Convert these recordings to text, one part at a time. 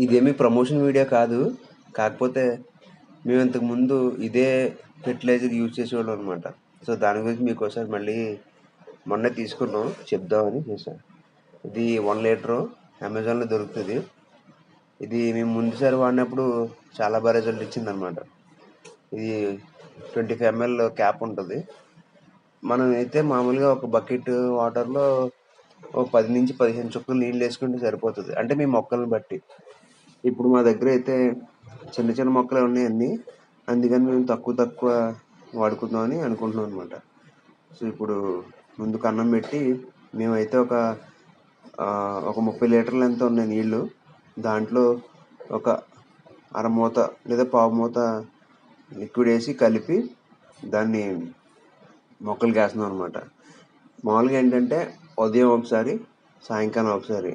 ఇదేమీ promotion video కాదు. కాకపోతే మేము ఇంతకుముందు ఇదే ఫెర్టిలైజర్ యూజ్ చేసేవాళ్ళం అనమాట. సో, దాని గురించి మీకు ఒకసారి మళ్ళీ మొన్న తీసుకున్నాం. చెప్దామని చేశాను ఇది వన్ లీటరు అమెజాన్‌లో దొరుకుతుంది ఇది మేము ముందుసారి వాడినప్పుడు చాలా బాగా రిజల్ట్ ఇచ్చిందనమాట. ఇది 25 ఎంఎల్ క్యాప్ ఉంటుంది మనం అయితే మామూలుగా ఒక బకెట్ వాటర్‌లో ఒక పది నుంచి పదిహేను చుక్కలు నీళ్ళు వేసుకుంటే సరిపోతుంది అంటే మీ మొక్కలను బట్టి. ఇప్పుడు మా దగ్గర అయితే చిన్న చిన్న మొక్కలే ఉన్నాయన్నీ. అందుకని మేము తక్కువ తక్కువ వాడుకుందామని అనుకుంటున్నాం అనమాట. సో, ఇప్పుడు ముందు కన్నం పెట్టి మేమైతే ఒక ఒక 30 లీటర్లు ఎంత ఉన్నాయి నీళ్ళు. దాంట్లో ఒక అర మూత లేదా పావు మూత లిక్విడ్ వేసి కలిపి దాన్ని మొక్కలు వేస్తున్నాం అనమాట. మామూలుగా ఏంటంటే ఉదయం ఒకసారి, సాయంకాలం ఒకసారి.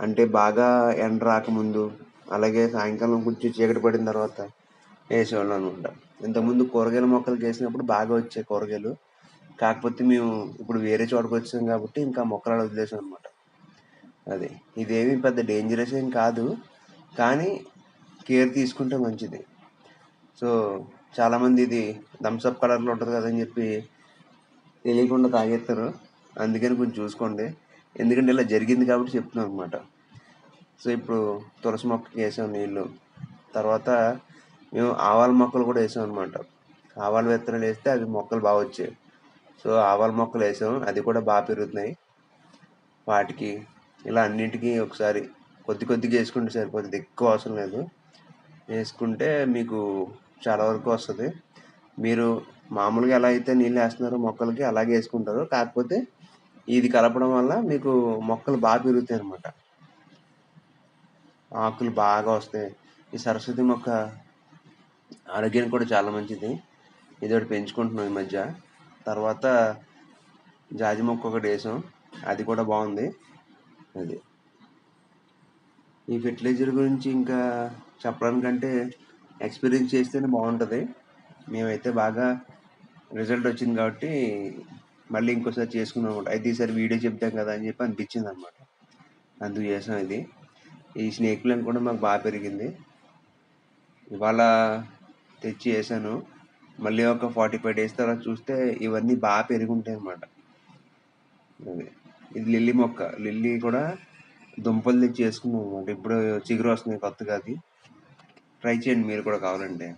అంటే బాగా ఎండ రాకముందు, అలాగే సాయంకాలం కొంచెం చీకటి పడిన తర్వాత వేసేవాళ్ళం అనమాట. ఇంతకుముందు కూరగాయల మొక్కలకేసినప్పుడు బాగా వచ్చాయి కూరగాయలు. కాకపోతే మేము ఇప్పుడు వేరే చోటకొచ్చేసాం కాబట్టి ఇంకా మొక్కలు అలా వదిలేసాం అనమాట. అది. ఇదేమి పెద్ద డేంజరస్ ఏం కాదు. కానీ కేర్ తీసుకుంటే మంచిది. సో, చాలామంది ఇది థమ్స్ అప్ కలర్‌లో ఉంటుంది కదా అని చెప్పి తెలియకుండా తాగేత్తారు. అందుకని కొంచెం చూసుకోండి. ఎందుకంటే ఇలా జరిగింది కాబట్టి చెప్తున్నాను అనమాట. సో, ఇప్పుడు తులసి మొక్కకి వేసాం నీళ్ళు తర్వాత మేము ఆవాల మొక్కలు కూడా వేసాం అనమాట. ఆవాల విత్తనాలు వేస్తే అవి మొక్కలు బాగా వచ్చాయి. సో, ఆవాల మొక్కలు వేసాం అది కూడా బాగా పెరుగుతున్నాయి. వాటికి ఇలా అన్నిటికి ఒకసారి కొద్ది కొద్దిగా వేసుకుంటే సరిపోతుంది ఎక్కువ అవసరం లేదు. వేసుకుంటే మీకు చాలా వరకు వస్తుంది మీరు మామూలుగా ఎలా అయితే నీళ్ళు వేస్తున్నారో మొక్కలకి అలాగే వేసుకుంటారు కాకపోతే ఇది కలపడం వల్ల మీకు మొక్కలు బాగా పెరుగుతాయి అనమాట ఆకులు బాగా వస్తాయి. ఈ సరస్వతి మొక్క ఆరోగ్యానికి కూడా చాలా మంచిది. ఇదొకటి పెంచుకుంటున్నాం ఈ మధ్య. తర్వాత జాజి మొక్క ఒకటి వేసాం అది కూడా బాగుంది అది. ఈ ఫెర్టిలైజర్ గురించి ఇంకా చెప్పడానికంటే ఎక్స్‌పీరియన్స్ చేస్తేనే బాగుంటుంది మేమైతే బాగా రిజల్ట్ వచ్చింది కాబట్టి మళ్ళీ ఇంకోసారి చేసుకున్నాం అనమాట. అయితే ఈసారి వీడియో చెప్తాం కదా అని చెప్పి అనిపించింది అనమాట అందుకు చేసాం ఇది. ఈ స్నేక్ ప్లాంట్ కూడా మాకు బాగా పెరిగింది. ఇవాళ తెచ్చి వేసాను మళ్ళీ ఒక 45 డేస్ తర్వాత చూస్తే ఇవన్నీ బా పెరిగుంటాయనమాట. అది. ఇది లిల్లీ మొక్క. లిల్లీ కూడా దుంపలు తెచ్చి వేసుకున్నాం అనమాట. ఇప్పుడు చిగురు వస్తుంది కొత్తగా అది. ట్రై చేయండి మీరు కూడా కావాలంటే.